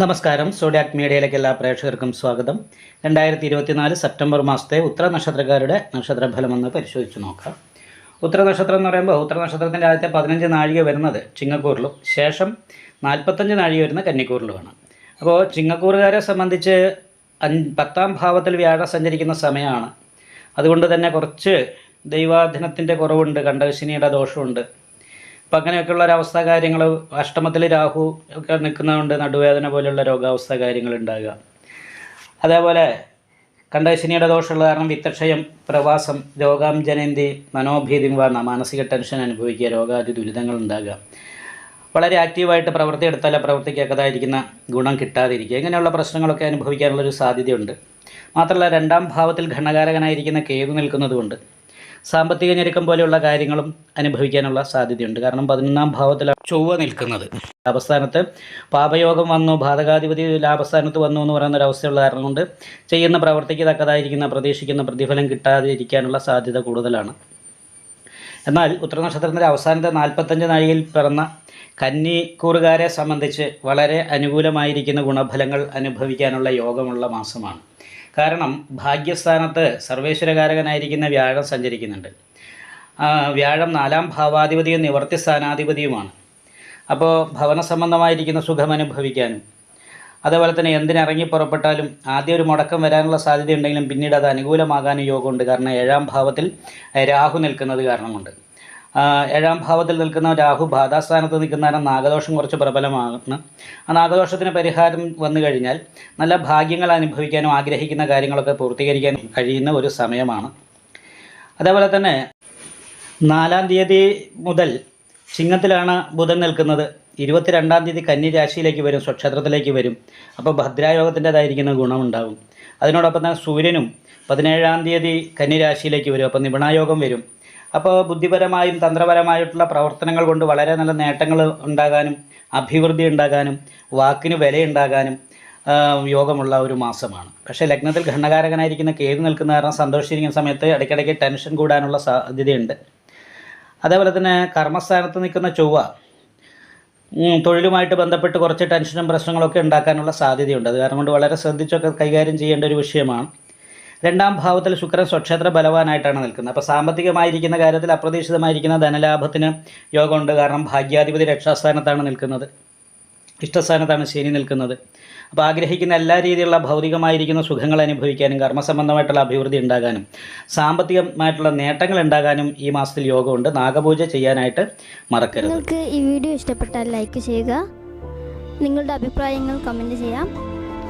നമസ്കാരം. സോഡിയാക് മീഡിയയിലേക്ക് എല്ലാ പ്രേക്ഷകർക്കും സ്വാഗതം. രണ്ടായിരത്തി ഇരുപത്തിനാല് സെപ്റ്റംബർ മാസത്തെ ഉത്തര നക്ഷത്രക്കാരുടെ നക്ഷത്രഫലം ഒന്ന് പരിശോധിച്ച് നോക്കാം. ഉത്തര നക്ഷത്രം എന്ന് പറയുമ്പോൾ ഉത്തര നക്ഷത്രത്തിന്റെ ആദ്യത്തെ പതിനഞ്ച് നാഴിക വരുന്നത് ചിങ്ങക്കൂറിലും ശേഷം നാൽപ്പത്തഞ്ച് നാഴിക വരുന്ന കന്നിക്കൂറിലുമാണ്. അപ്പോൾ ചിങ്ങക്കൂറുകാരെ സംബന്ധിച്ച് അഞ്ച് പത്താം ഭാവത്തിൽ വ്യാഴം സഞ്ചരിക്കുന്ന സമയമാണ്. അതുകൊണ്ട് തന്നെ കുറച്ച് ദൈവാധീനത്തിന്റെ കുറവുണ്ട് കണ്ടകശിനിയുടെ ദോഷമുണ്ട് അപ്പം അങ്ങനെയൊക്കെയുള്ള ഒരവസ്ഥ കാര്യങ്ങൾ അഷ്ടമത്തിൽ രാഹു ഒക്കെ നിൽക്കുന്നതുകൊണ്ട് നടുവേദന പോലെയുള്ള രോഗാവസ്ഥ കാര്യങ്ങൾ ഉണ്ടാകുക. അതേപോലെ കണ്ടശനിയുടെ ദോഷമുള്ള കാരണം വിത്തക്ഷയം പ്രവാസം രോഗാം ജനന്തി മനോഭീതി വന്ന മാനസിക ടെൻഷൻ അനുഭവിക്കുക രോഗാദി ദുരിതങ്ങൾ ഉണ്ടാകുക. വളരെ ആക്റ്റീവായിട്ട് പ്രവൃത്തി എടുത്താൽ പ്രവർത്തിക്കേക്കതായിരിക്കുന്ന ഗുണം കിട്ടാതിരിക്കുക. ഇങ്ങനെയുള്ള പ്രശ്നങ്ങളൊക്കെ അനുഭവിക്കാനുള്ളൊരു സാധ്യതയുണ്ട്. മാത്രമല്ല രണ്ടാം ഭാവത്തിൽ ഘണകാരകനായിരിക്കുന്ന കേതു നിൽക്കുന്നതുകൊണ്ട് സാമ്പത്തിക ഞെരുക്കം പോലെയുള്ള കാര്യങ്ങളും അനുഭവിക്കാനുള്ള സാധ്യതയുണ്ട്. കാരണം പതിനൊന്നാം ഭാവത്തിലാണ് ചൊവ്വ നിൽക്കുന്നത്. ലാഭസ്ഥാനത്ത് പാപയോഗം വന്നു ബാധകാധിപതി ലാഭസ്ഥാനത്ത് വന്നു എന്ന് പറയുന്ന ഒരു അവസ്ഥയുള്ള കാരണം കൊണ്ട് ചെയ്യുന്ന പ്രവർത്തിക്ക് തക്കതായിരിക്കുന്ന പ്രതീക്ഷിക്കുന്ന പ്രതിഫലം കിട്ടാതിരിക്കാനുള്ള സാധ്യത കൂടുതലാണ്. എന്നാൽ ഉത്തരനക്ഷത്രത്തിന്റെ അവസാനത്തെ നാൽപ്പത്തഞ്ച് നാഴികയിൽ പിറന്ന കന്നിക്കൂറുകാരെ സംബന്ധിച്ച് വളരെ അനുകൂലമായിരിക്കുന്ന ഗുണഫലങ്ങൾ അനുഭവിക്കാനുള്ള യോഗമുള്ള മാസമാണ്. കാരണം ഭാഗ്യസ്ഥാനത്ത് സർവേശ്വരകാരകനായിരിക്കുന്ന വ്യാഴം സഞ്ചരിക്കുന്നുണ്ട്. വ്യാഴം നാലാം ഭാവാധിപതിയും നിവർത്തി സ്ഥാനാധിപതിയുമാണ്. അപ്പോൾ ഭവന സംബന്ധമായിരിക്കുന്ന സുഖം അനുഭവിക്കാനും അതേപോലെ തന്നെ എന്തിനിറങ്ങി പുറപ്പെട്ടാലും ആദ്യം ഒരു മുടക്കം വരാനുള്ള സാധ്യതയുണ്ടെങ്കിലും പിന്നീട് അത് അനുകൂലമാകാനും യോഗമുണ്ട്. കാരണം ഏഴാം ഭാവത്തിൽ രാഹു നിൽക്കുന്നത് കാരണമുണ്ട്. ഏഴാം ഭാവത്തിൽ നിൽക്കുന്ന രാഹു ബാധാസ്ഥാനത്ത് നിൽക്കുന്ന കാരണം നാഗദോഷം കുറച്ച് പ്രബലമാണ്. ആ നാഗദോഷത്തിന് പരിഹാരം വന്നു കഴിഞ്ഞാൽ നല്ല ഭാഗ്യങ്ങൾ അനുഭവിക്കാനും ആഗ്രഹിക്കുന്ന കാര്യങ്ങളൊക്കെ പൂർത്തീകരിക്കാനും കഴിയുന്ന ഒരു സമയമാണ്. അതേപോലെ തന്നെ നാലാം തീയതി മുതൽ ചിങ്ങത്തിലാണ് ബുധൻ നിൽക്കുന്നത്. ഇരുപത്തിരണ്ടാം തീയതി കന്നി രാശിയിലേക്ക് വരും സ്വക്ഷേത്രത്തിലേക്ക് വരും. അപ്പോൾ ഭദ്രായോഗത്തിന്റെതായിരിക്കുന്ന ഗുണമുണ്ടാകും. അതിനോടൊപ്പം തന്നെ സൂര്യനും പതിനേഴാം തീയതി കന്നി രാശിയിലേക്ക് വരും. അപ്പോൾ നിപുണായോഗം വരും. അപ്പോൾ ബുദ്ധിപരമായും തന്ത്രപരമായിട്ടുള്ള പ്രവർത്തനങ്ങൾ കൊണ്ട് വളരെ നല്ല നേട്ടങ്ങൾ ഉണ്ടാകാനും അഭിവൃദ്ധി ഉണ്ടാകാനും വാക്കിന് വിലയുണ്ടാകാനും യോഗമുള്ള ഒരു മാസമാണ്. പക്ഷേ ലഗ്നത്തിൽ ഘണ്ണകാരകനായിരിക്കുന്ന കേതു നിൽക്കുന്ന കാരണം സന്തോഷിച്ചിരിക്കുന്ന സമയത്ത് ഇടയ്ക്കിടയ്ക്ക് ടെൻഷൻ കൂടാനുള്ള സാധ്യതയുണ്ട്. അതേപോലെ തന്നെ കർമ്മസ്ഥാനത്ത് നിൽക്കുന്ന ചൊവ്വ തൊഴിലുമായിട്ട് ബന്ധപ്പെട്ട് കുറച്ച് ടെൻഷനും പ്രശ്നങ്ങളൊക്കെ ഉണ്ടാക്കാനുള്ള സാധ്യതയുണ്ട്. അത് കാരണം കൊണ്ട് വളരെ ശ്രദ്ധിച്ചൊക്കെ കൈകാര്യം ചെയ്യേണ്ട ഒരു വിഷയമാണ്. രണ്ടാം ഭാവത്തിൽ ശുക്രൻ സ്വക്ഷേത്ര ബലവാനായിട്ടാണ് നിൽക്കുന്നത്. അപ്പോൾ സാമ്പത്തികമായിരിക്കുന്ന കാര്യത്തിൽ അപ്രതീക്ഷിതമായിരിക്കുന്ന ധനലാഭത്തിന് യോഗമുണ്ട്. കാരണം ഭാഗ്യാധിപതി രക്ഷാസ്ഥാനത്താണ് നിൽക്കുന്നത്. ഇഷ്ടസ്ഥാനത്താണ് ശനി നിൽക്കുന്നത്. അപ്പോൾ ആഗ്രഹിക്കുന്ന എല്ലാ രീതിയിലുള്ള ഭൗതികമായിരിക്കുന്ന സുഖങ്ങൾ അനുഭവിക്കാനും കർമ്മസംബന്ധമായിട്ടുള്ള അഭിവൃദ്ധി ഉണ്ടാകാനും സാമ്പത്തികമായിട്ടുള്ള നേട്ടങ്ങൾ ഉണ്ടാകാനും ഈ മാസത്തിൽ യോഗമുണ്ട്. നാഗപൂജ ചെയ്യാനായിട്ട് മറക്കരുത്. നിങ്ങൾക്ക് ഈ വീഡിയോ ഇഷ്ടപ്പെട്ടാൽ ലൈക്ക് ചെയ്യുക. നിങ്ങളുടെ അഭിപ്രായങ്ങൾ കമന്റ് ചെയ്യാം.